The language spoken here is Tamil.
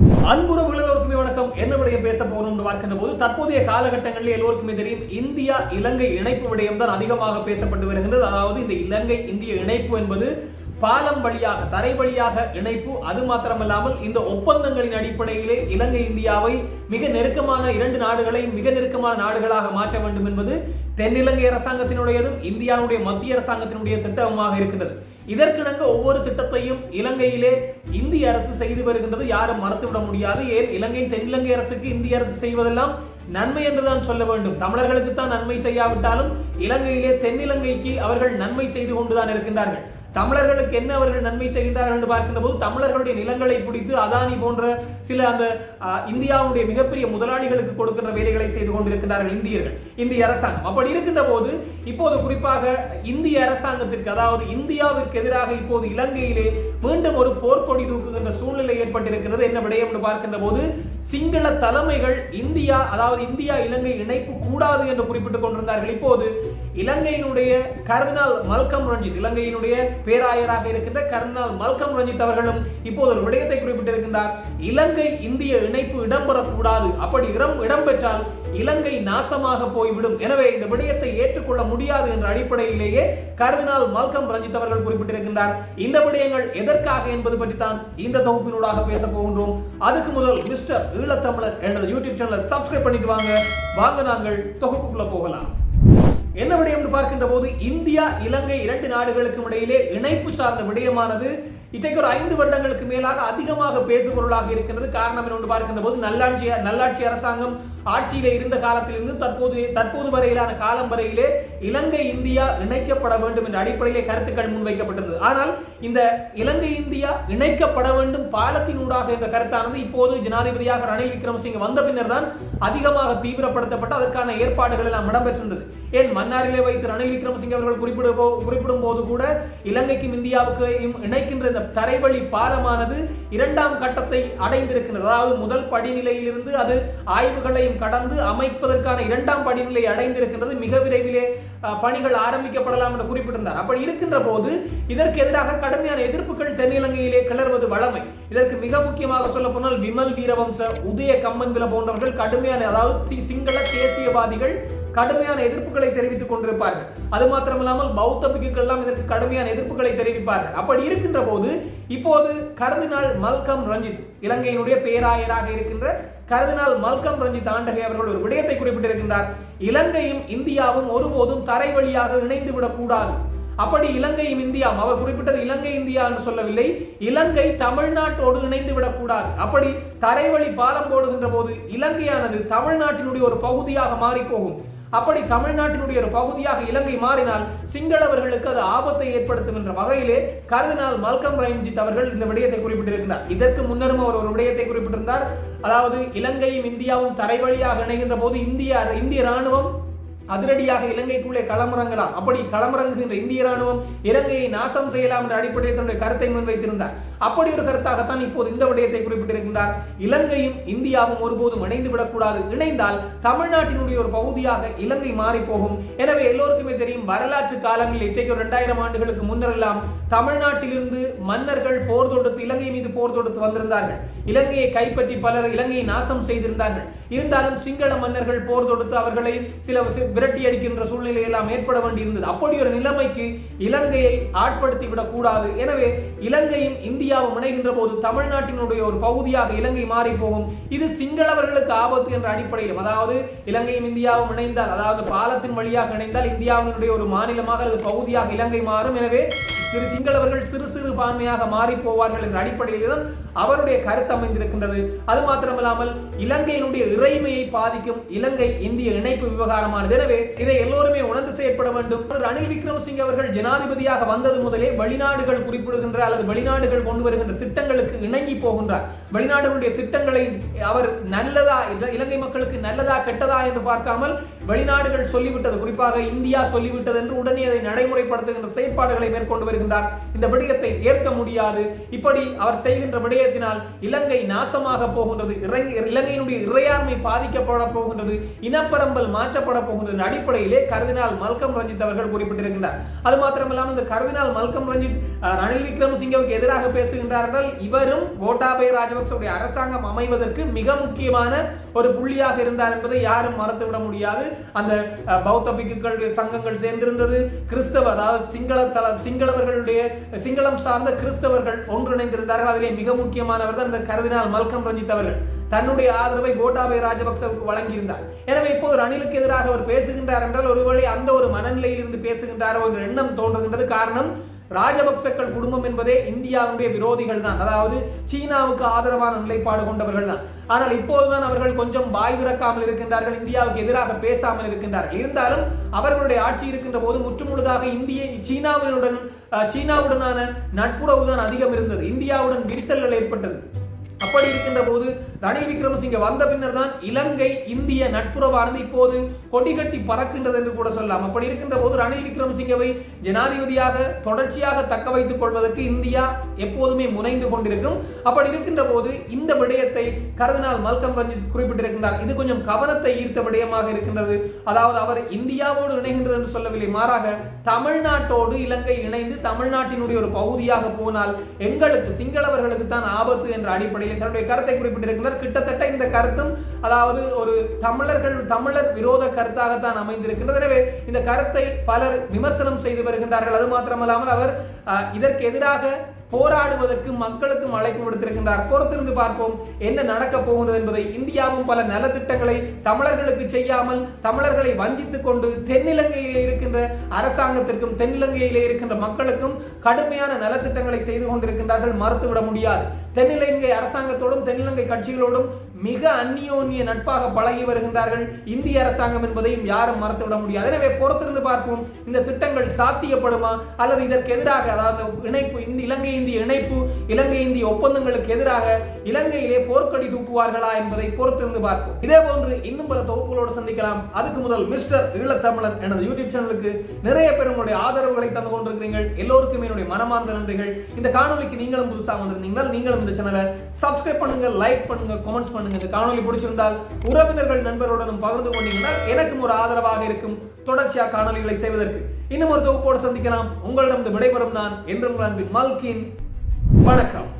அன்புறவுகள் எல்லோருக்குமே வணக்கம். என்ன விடயம் பேச போகணும் என்று பார்க்கின்ற போது தற்போதைய காலகட்டங்களில் எல்லோருக்குமே தெரியும் இந்தியா இலங்கை இணைப்பு விடயம் தான் அதிகமாக பேசப்பட்டு வருகின்றது. அதாவது இந்த இலங்கை இந்திய இணைப்பு என்பது பாலம் வழியாக தரை வழியாக இணைப்பு. அது மாத்திரமல்லாமல் இந்த ஒப்பந்தங்களின் அடிப்படையிலே இலங்கை இந்தியாவை மிக நெருக்கமான இரண்டு நாடுகளை மிக நெருக்கமான நாடுகளாக மாற்ற வேண்டும் என்பது தென்னிலங்கை அரசாங்கத்தினுடையதும் இந்தியாவுடைய மத்திய அரசாங்கத்தினுடைய திட்டமாக இருக்கின்றது. இதற்கிணங்க ஒவ்வொரு திட்டத்தையும் இலங்கையிலே இந்திய அரசு செய்து வருகின்றது. யாரும் மறுத்துவிட முடியாது. ஏன்? இலங்கையின் தென்னிலங்கை அரசுக்கு இந்திய அரசு செய்வதெல்லாம் நன்மை என்றுதான் சொல்ல வேண்டும். தமிழர்களுக்கு தான் நன்மை செய்யாவிட்டாலும் இலங்கையிலே தென்னிலங்கைக்கு அவர்கள் நன்மை செய்து கொண்டுதான் இருக்கின்றார்கள். தமிழர்களுக்கு என்ன அவர்கள் நன்மை செய்கின்றார்கள் என்று பார்க்கின்ற போது தமிழர்களுடைய நிலங்களை பிடித்து அதானி போன்ற சில அந்த இந்தியாவுடைய மிகப்பெரிய முதலாளிகளுக்கு கொடுக்கின்ற வேலைகளை செய்து கொண்டிருக்கிறார்கள் இந்தியர்கள் இந்திய அரசாங்கம். அப்படி இருக்கின்ற போது இப்போது குறிப்பாக இந்திய அரசாங்கத்திற்கு அதாவது இந்தியாவிற்கு எதிராக இப்போது இலங்கையிலே மீண்டும் ஒரு போர்க்கொடி தூக்குகின்ற சூழ்நிலை ஏற்பட்டிருக்கிறது என்ன விடயம் என்று பார்க்கின்ற போது சிங்கள தலைமைகள் இந்தியா அதாவது இந்தியா இலங்கை இணைப்பு கூடாது என்று குறிப்பிட்டுக் கொண்டிருந்தார்கள். இப்போது இலங்கையினுடைய கர்தினால் மல்கம் ரஞ்சித் இலங்கையினுடைய பேராயராக இருக்கின்ற கர்தினால் மல்கம் ரஞ்சித் அவர்களும் இப்போது ஒரு விடயத்தை குறிப்பிட்டிருக்கின்றார். இலங்கை இந்திய இணைப்பு இடம்பெறக்கூடாது. அப்படி இடம் இடம்பெற்றால் இலங்கை நாசமாக போய்விடும். எனவே இந்த விடயத்தை ஏற்றுக்கொள்ள முடியாது என்ற அடிப்படையிலேயே கர்தினால் மல்கம் ரஞ்சித் அவர்கள் குறிப்பிட்டிருக்கின்றார். இந்த விடயங்கள் எதற்காக என்பது பற்றி தான் இந்த தொகுப்பினூடாக பேச போகின்றோம். அதுக்கு முதல் மிஸ்டர் ஈழத்தமிழர் என்ற யூடியூப் சேனலை சப்ஸ்கிரைப் பண்ணிட்டு வாங்க. வாங்க நாங்கள் தொகுப்புக்குள்ள போகலாம். என்ன விடயம் என்று பார்க்கின்ற போது இந்தியா இலங்கை இரண்டு நாடுகளுக்கும் இடையிலே இணைப்பு சார்ந்த விடயமானது இன்றைக்கு ஒரு ஐந்து வருடங்களுக்கு மேலாக அதிகமாக பேசுபொருளாக இருக்கிறது காரணம் என்று பார்க்கின்ற போது நல்லாட்சி நல்லாட்சி அரசாங்கம் ஆட்சியில் இருந்த காலத்திலிருந்து தற்போது தற்போது வரையிலான காலம் வரையிலே இலங்கை இந்தியா இணைக்கப்பட வேண்டும் என்ற அடிப்படையிலே கருத்துக்கள் முன்வைக்கப்பட்டது ஆனால் இந்த இலங்கை இந்தியா இணைக்கப்பட வேண்டும் பாலத்தினூடாக என்ற கருத்தானது இப்போது ஜனாதிபதியாக ரணில் விக்ரமசிங்க வந்த பின்னர் தான் அதிகமாக தீவிரப்படுத்தப்பட்டு அதற்கான ஏற்பாடுகள் எல்லாம் இடம்பெற்றிருந்தது. ஏன் மன்னாரிலே வைத்து ரணில் விக்ரமசிங்க அவர்கள் குறிப்பிடும் போ- குறிப்பிடும் போது கூட இலங்கைக்கும் இந்தியாவுக்கும் இணைக்கின்ற இந்த தரைவழி பாலமானது இரண்டாம் கட்டத்தை அடைந்திருக்கின்றது. அதாவது முதல் படிநிலையிலிருந்து அது ஆய்வுகளை ஆய்வுகளையும் கடந்து அமைப்பதற்கான இரண்டாம் படிநிலை அடைந்திருக்கின்றது. மிக விரைவிலே பணிகள் ஆரம்பிக்கப்படலாம் என்று குறிப்பிட்டிருந்தார். அப்படி இருக்கின்ற போது இதற்கு எதிராக கடுமையான எதிர்ப்புகள் தென்னிலங்கையிலே கிளர்வது வழமை. இதற்கு மிக முக்கியமாக சொல்ல போனால் விமல் வீரவம்ச உதய கம்மன் வில போன்றவர்கள் கடுமையான அதாவது சிங்கள தேசியவாதிகள் கடுமையான எதிர்ப்புகளை தெரிவித்துக் கொண்டிருப்பார்கள். அது மாத்திரமில்லாமல் பௌத்த பிக்குகள் எல்லாம் இதற்கு கடுமையான எதிர்ப்புகளை தெரிவிப்பார்கள். அப்படி இருக்கின்ற போது இப்போது கருதினால் மல்கம் ரஞ்சித் இலங்கையினுடைய பேராயராக இருக்கின்ற கருதினால் மல்கம் ரஞ்சித் ஆண்டகை அவர்கள் ஒரு விடயத்தை குறிப்பிட்டிருக்கின்றார். இலங்கையும் இந்தியாவும் ஒருபோதும் தரை வழியாக இணைந்து விடக்கூடாது அப்படி இலங்கையும் இந்தியாவும் அவர் குறிப்பிட்டது இலங்கை இந்தியா என்று சொல்லவில்லை இலங்கை தமிழ்நாட்டோடு இணைந்து விடக்கூடாது அப்படி தரைவழி பாலம் போடுகின்ற போது இலங்கையானது தமிழ்நாட்டினுடைய ஒரு பகுதியாக மாறிப்போகும். போகும் அப்படி தமிழ்நாட்டினுடைய ஒரு பகுதியாக இலங்கை மாறினால் சிங்களவர்களுக்கு அது ஆபத்தை ஏற்படுத்தும் என்ற வகையிலே கருதினால் மல்கம் ரஞ்சித் அவர்கள் இந்த விடயத்தை குறிப்பிட்டிருக்கிறார். இதற்கு முன்னரும் அவர் ஒரு விடயத்தை குறிப்பிட்டிருந்தார். அதாவது இலங்கையும் இந்தியாவும் தரைவழியாக இணைகின்ற போது இந்திய இந்திய ராணுவம் அதிரடியாக இலங்கைக்குள்ளே களமிறங்கலாம் அப்படி களமிறங்குகின்ற இந்திய ராணுவம் இலங்கையை நாசம் செய்யலாம் என்ற அடிப்படையில் தன்னுடைய கருத்தை முன்வைத்திருந்தார். அப்படி ஒரு கருத்தாகத்தான் இப்போது இந்த விடயத்தை குறிப்பிட்டிருக்கின்றார். இலங்கையும் இந்தியாவும் ஒருபோதும் இணைந்து விடக்கூடாது இணைந்தால் தமிழ்நாட்டினுடைய ஒரு பகுதியாக இலங்கை மாறிப்போகும். எனவே எல்லோருக்குமே தெரியும் வரலாற்று காலங்களில் இன்றைக்கு ஒரு இரண்டாயிரம் ஆண்டுகளுக்கு முன்னரெல்லாம் தமிழ்நாட்டிலிருந்து மன்னர்கள் போர் தொடுத்து இலங்கை மீது போர் தொடுத்து வந்திருந்தார்கள். இலங்கையை கைப்பற்றி பலர் இலங்கையை நாசம் செய்திருந்தார்கள். இருந்தாலும் சிங்கள மன்னர்கள் போர் தொடுத்து அவர்களை சில விரட்டி அடிக்கின்ற சூழ்நிலை எல்லாம் ஏற்பட வேண்டியிருந்தது. அப்படி ஒரு நிலைமைக்கு இலங்கையை ஆட்படுத்தி விடக்கூடாது. எனவே இலங்கையும் இந்தியாவும் இணைகின்ற போது தமிழ்நாட்டினுடைய ஒரு பகுதியாக இலங்கை மாறி போகும் இது சிங்களவர்களுக்கு ஆபத்து என்ற அடிப்படையிலும். அதாவது இலங்கையும் இந்தியாவும் இணைந்தால் அதாவது பாலத்தின் வழியாக இணைந்தால் இந்தியாவினுடைய ஒரு மாநிலமாக அல்லது பகுதியாக இலங்கை மாறும். எனவே சிறு சிங்களவர்கள் சிறு சிறு பான்மையாக மாறி போவார்கள் என்ற அடிப்படையில்தான் அவருடைய கருத்து அமைந்திருக்கின்றது. அது மாத்திரமல்லாமல் இலங்கையினுடைய இறைமையை பாதிக்கும் இலங்கை இந்திய இணைப்பு விவகாரமானது. எனவே இதை எல்லோருமே உணர்ந்து செயற்பட வேண்டும். ரணில் விக்ரமசிங் அவர்கள் ஜனாதிபதியாக வந்தது முதலே வெளிநாடுகள் குறிப்பிடுகின்ற அல்லது வெளிநாடுகள் கொண்டு வருகின்ற திட்டங்களுக்கு இணங்கி போகின்றார். வெளிநாடுகளுடைய திட்டங்களை அவர் நல்லதா இலங்கை மக்களுக்கு நல்லதா கெட்டதா என்று பார்க்காமல் வெளிநாடுகள் சொல்லிவிட்டது. குறிப்பாக இந்தியா சொல்லிவிட்டது என்று உடனே அதை நடைமுறைப்படுத்துகின்ற செயற்பாடுகளை மேற்கொண்டு வருகின்றார். இந்த விடயத்தை ஏற்க முடியாது. இப்படி அவர் செய்கின்ற விடயத்தினால் இலங்கை நாசமாக போகின்றது. இலங்கையினுடைய இறையாண்மை பாதிக்கப்பட போகின்றது. இனப்பரம்பல் மாற்றப்பட போகின்றது அடிப்படையிலே கருதினால் மல்கம் ரஞ்சித் அவர்கள் குறிப்பிட்டிருக்கின்றார். அது மாத்திரமல்லாமல் இந்த கருதினால் மல்கம் ரஞ்சித் ரணில் விக்ரமசிங்கவுக்கு எதிராக பேசுகின்றார் என்றால் இவரும் கோட்டாபய ராஜபக்சவுடைய அரசாங்கம் அமைவதற்கு மிக முக்கியமான ஒரு புள்ளியாக இருந்தார் என்பதை யாரும் மறந்துவிட முடியாது. அந்த பௌத்த பிக்குகளுடைய சங்கங்கள் சேர்ந்திருந்தது. கிறிஸ்தவ அதாவது சிங்கள தல சிங்களவர்களுடைய சிங்களம் சார்ந்த கிறிஸ்தவர்கள் ஒன்றிணைந்திருந்தார்கள். அதிலே மிக முக்கியமானவர் தான் இந்த கருதினால் மல்கம் ரஞ்சித் அவர்கள். தன்னுடைய ஆதரவை கோட்டாபய ராஜபக்சவுக்கு வழங்கியிருந்தார். எனவே இப்போது ரணிலுக்கு எதிராக அவர் பேசுகின்றார் என்றால் ஒருவேளை அந்த ஒரு மனநிலையில் இருந்து பேசுகின்றாரோ என்ற எண்ணம் தோன்றுகின்றது. காரணம் ராஜபக்சக்கள் குடும்பம் என்பதே இந்தியாவுடைய விரோதிகள் தான் அதாவது சீனாவுக்கு ஆதரவான நிலைப்பாடு கொண்டவர்கள் தான் ஆனால் இப்போதுதான் அவர்கள் கொஞ்சம் வாய் திறக்காமல் இருக்கின்றார்கள் இந்தியாவுக்கு எதிராக பேசாமல் இருக்கின்றார்கள். இருந்தாலும் அவர்களுடைய ஆட்சி இருக்கின்ற போது முற்றுமுழுதாக இந்திய சீனாவினுடன் சீனாவுடனான நட்புறவு தான் அதிகம் இருந்தது. இந்தியாவுடன் விரிசல்கள் ஏற்பட்டது. அப்படி இருக்கின்ற போது ரணில் விக்ரமசிங்க வந்த பின்னர் தான் இலங்கை இந்திய நட்புறவானது இப்போது கொடிகட்டி பறக்கின்றது என்று கூட சொல்லலாம். அப்படி இருக்கின்ற போது ரணில் விக்ரமசிங்கவை ஜனாதிபதியாக தொடர்ச்சியாக தக்க வைத்துக் கொள்வதற்கு இந்தியா எப்போதுமே முனைந்து கொண்டிருக்கும். அப்படி இருக்கின்ற போது இந்த விடயத்தை கருதினால் மல்கம் ரஞ்சித் குறிப்பிட்டிருக்கின்றார். இது கொஞ்சம் கவனத்தை ஈர்த்த விடயமாக இருக்கின்றது. அதாவது அவர் இந்தியாவோடு இணைகின்றது என்று சொல்லவில்லை. மாறாக தமிழ்நாட்டோடு இலங்கை இணைந்து தமிழ்நாட்டினுடைய ஒரு பகுதியாக போனால் எங்களுக்கு சிங்களவர்களுக்கு தான் ஆபத்து என்ற அடிப்படையில் தன்னுடைய கருத்தை குறிப்பிட்டிருக்கிறார் கிட்டத்தட்ட இந்த கருத்தும் அதாவது ஒரு தமிழர்கள் தமிழர் விரோத கருத்தாகத்தான் அமைந்திருக்கின்றது. எனவே இந்த கருத்தை பலர் விமர்சனம் செய்து வருகின்றார்கள். அது மாத்திரமல்லாமல் அவர் இதற்கு எதிராக போராடுவதற்கு மக்களுக்கும் அழைப்பு விடுத்திருக்கின்றார். பொறுத்திருந்து பார்ப்போம் என்ன நடக்க போகிறது என்பதை. இந்தியாவும் பல நலத்திட்டங்களை தமிழர்களுக்கு செய்யாமல் தமிழர்களை வஞ்சித்துக் கொண்டு தென்னிலங்கையில் இருக்கின்ற அரசாங்கத்திற்கும் தென்னிலங்கையிலே இருக்கின்ற மக்களுக்கும் கடுமையான நலத்திட்டங்களை செய்து கொண்டிருக்கின்றார்கள். மறுத்துவிட முடியாது. தென்னிலங்கை அரசாங்கத்தோடும் தென்னிலங்கை கட்சிகளோடும் மிக அந்நியோன்ய நட்பாக பழகி வருகின்றார்கள் இந்திய அரசாங்கம் என்பதையும் யாரும் மறந்துவிட முடியாது. எனவே பொறுத்திருந்து பார்ப்போம் இந்த திட்டங்கள் சாத்தியப்படுமா? அல்லது இதற்கு எதிராக அதாவது இணைப்பு இந்த இலங்கை இந்திய இணைப்பு இலங்கை இந்திய ஒப்பந்தங்களுக்கு எதிராக இலங்கையிலே போர்க்கடி தூக்குவார்களா என்பதை பொறுத்திருந்து பார்ப்போம். இதே போன்று இன்னும் பல தொகுப்புகளோடு சந்திக்கலாம். அதுக்கு முதல் மிஸ்டர் ஈழத்தமிழன் எனது யூடியூப் சேனலுக்கு நிறைய பேர் உங்களுடைய ஆதரவுகளை தந்து கொண்டிருக்கிறீர்கள். எல்லோருக்குமே என்னுடைய மனமார்ந்த நன்றிகள். இந்த காணொலிக்கு நீங்களும் புதுசாக வந்திருந்தீங்கன்னா நீங்களும் இந்த சேனலை சப்ஸ்கிரைப் பண்ணுங்க லைக் பண்ணுங்க கமெண்ட்ஸ் பண்ணுங்க. இந்த காணொலி பிடிச்சிருந்தால் உறவினர்கள் நண்பர்களுடனும் பகிர்ந்து கொண்டீங்கன்னா எனக்கும் ஒரு ஆதரவாக இருக்கும். தொடர்ச்சியாக காணொலிகளை செய்வதற்கு இன்னும் ஒரு தொகுப்போடு சந்திக்கலாம். உங்களிடம் விடைபெறும் நான் என்றும் அன்பின் மல்கின். வணக்கம்.